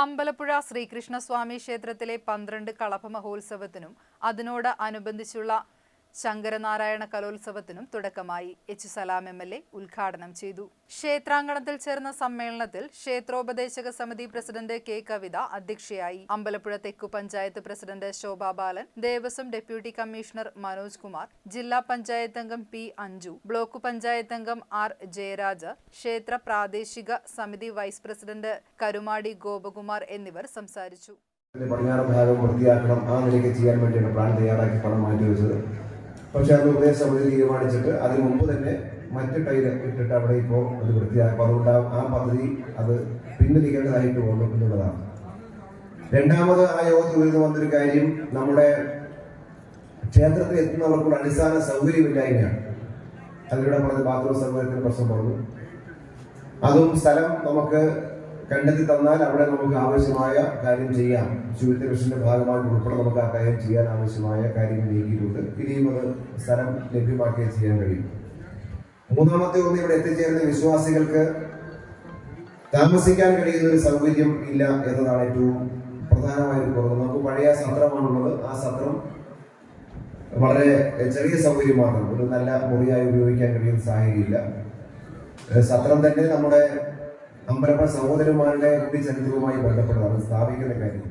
അമ്പലപ്പുഴ ശ്രീകൃഷ്ണസ്വാമി ക്ഷേത്രത്തിലെ പന്ത്രണ്ട് കളഭ മഹോത്സവത്തിനും അതിനോട് അനുബന്ധിച്ചുള്ള ശങ്കരനാരായണ കലോത്സവത്തിനും തുടക്കമായി H Salam M L A ഉദ്ഘാടനം ചെയ്തു. ക്ഷേത്രാങ്കണത്തിൽ ചേർന്ന സമ്മേളനത്തിൽ ക്ഷേത്രോപദേശക സമിതി പ്രസിഡന്റ് കെ കവിത അധ്യക്ഷയായി. അമ്പലപ്പുഴ തെക്കു panchayat president Shobha Balan Devaswom deputy commissioner Manoj Kumar ജില്ലാ പഞ്ചായത്ത് അംഗം പി അഞ്ജു ബ്ലോക്ക് പഞ്ചായത്ത് അംഗം ആർ ജയരാജ ക്ഷേത്ര പ്രാദേശിക സമിതി വൈസ് പ്രസിഡന്റ് കരുമാടി ഗോപകുമാർ എന്നിവർ സംസാരിച്ചു. പടിഞ്ഞാറ് ഭാഗം വൃത്തിയാക്കണം. ആ നിലയ്ക്ക് ചെയ്യാൻ വേണ്ടിയാണ് പ്ലാൻ തയ്യാറാക്കി പണം മാറ്റി വെച്ചത് പക്ഷെ അത് ഉദയ സമിതി തീരുമാനിച്ചിട്ട് അതിന് മുമ്പ് തന്നെ മറ്റ് ടൈൽ ഇട്ടിട്ട് അവിടെ ഇപ്പോൾ അത് വൃത്തിയാക്കും. അതുകൊണ്ട് ആ- പദ്ധതി അത് പിൻവലിക്കേണ്ടതായിട്ട് വന്നു എന്നുള്ളതാണ്. രണ്ടാമത് ആ യോഗത്തിൽ ഉയർന്നു വന്നൊരു കാര്യം നമ്മുടെ ക്ഷേത്രത്തിൽ എത്തുന്നവർക്കുള്ള അടിസ്ഥാന സൗകര്യമില്ലായ്മയാണ്. അതിലൂടെ പറഞ്ഞ ബാത്റൂം സൗകര്യത്തിന് പ്രശ്നം പറഞ്ഞു അതും സ്ഥലം നമുക്ക് കണ്ടെത്തി തന്നാൽ അവിടെ നമുക്ക് ആവശ്യമായ കാര്യം ചെയ്യാം. ശുചിത്വ മിഷന്റെ ഭാഗമായിട്ട് ഉൾപ്പെടെ നമുക്ക് ആ കാര്യം ചെയ്യാൻ ആവശ്യമായ കാര്യങ്ങൾ നീക്കിയിട്ടുണ്ട്. ഇനിയും അത് സ്ഥലം ലഭ്യമാക്കി ചെയ്യാൻ കഴിയും. മൂന്നാമത്തെ ഒന്ന് ഇവിടെ എത്തിച്ചേരുന്ന വിശ്വാസികൾക്ക് താമസിക്കാൻ കഴിയുന്ന ഒരു സൗകര്യം ഇല്ല എന്നതാണ് ഏറ്റവും പ്രധാനമായ ഒരു കുറവ്. നമുക്ക് പഴയ സത്രമാണുള്ളത്. ആ സത്രം വളരെ ചെറിയ സൗകര്യം മാത്രം ഒരു നല്ല മുറിയായി ഉപയോഗിക്കാൻ കഴിയുന്ന സാഹചര്യമില്ല. സത്രം തന്നെ നമ്മുടെ അമ്പലപ്പ സഹോദരന്മാരുടെ കൂടി ചരിത്രവുമായി ബന്ധപ്പെട്ടതാണ് സ്ഥാപിക്കുന്ന കാര്യം.